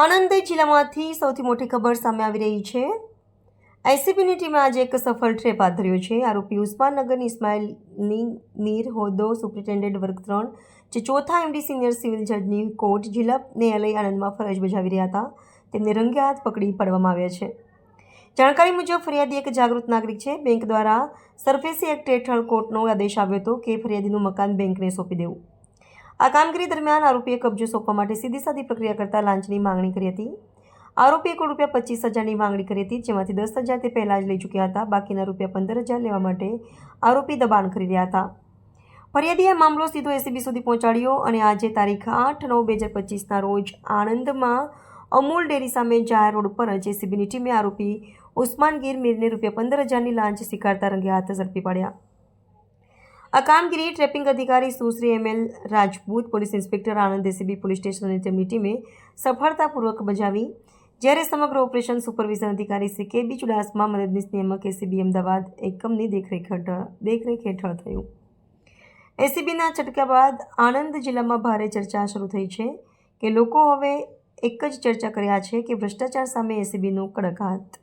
આણંદ જિલ્લામાંથી સૌથી મોટી ખબર સામે આવી રહી છે. એસીબીની ટીમે આજે એક સફળ ટ્રેપ હાથ ધર્યો છે. આરોપી ઉસ્માનનગરની ઇસ્માઇલની મીર હોદ્દો સુપ્રિન્ટેન્ડન્ટ વર્ગ ત્રણ જે ચોથા એમડી સિનિયર સિવિલ જજની કોર્ટ જિલ્લા ન્યાયાલય આણંદમાં ફરજ બજાવી રહ્યા હતા. તેમને રંગે હાથ પકડી પાડવામાં આવ્યા છે. જાણકારી મુજબ ફરિયાદી એક જાગૃત નાગરિક છે. બેંક દ્વારા સરફેસી એક્ટ હેઠળ કોર્ટનો આદેશ આવ્યો હતો કે ફરિયાદીનું મકાન બેંકને સોંપી દેવું. આ કામગીરી દરમિયાન આરોપીએ કબજો સોંપવા માટે સીધી સાદી પ્રક્રિયા કરતા લાંચની માંગણી કરી હતી. આરોપીએ કુલ રૂપિયા પચીસ હજારની માંગણી કરી હતી, જેમાંથી દસ હજાર તે પહેલાં જ લઈ ચૂક્યા હતા, બાકીના રૂપિયા પંદર હજાર લેવા માટે આરોપી દબાણ કરી રહ્યા હતા. ફરિયાદીએ મામલો સીધો એસીબી સુધી પહોંચાડ્યો અને આજે તારીખ આઠ નવ બે હજાર પચીસના રોજ આણંદમાં અમૂલ ડેરી સામે જાહેર રોડ પર જ એસીબીની ટીમે આરોપી ઉસ્માન ગીર મીરને રૂપિયા પંદર હજારની લાંચ સ્વીકારતા રંગે હાથ ઝડપી પાડ્યા. આ કામગીરી ટ્રેપિંગ અધિકારી Sushri M L Rajput, police inspector Anand ACB, police station અને તેમની ટીમે સફળતાપૂર્વક બજાવી. જ્યારે સમગ્ર ઓપરેશન સુપરવિઝન અધિકારી શ્રી કે બી ચુડાસમા, મદદનીશ નિયામક એસીબી અમદાવાદ એકમની દેખરેખ હેઠળ દેખરેખ હેઠળ થયું. એસીબીના છટકા બાદ આણંદ જિલ્લામાં ભારે ચર્ચા શરૂ થઈ છે કે લોકો હવે એક જ ચર્ચા કર્યા છે કે ભ્રષ્ટાચાર સામે એસીબીનું કડક હાથ.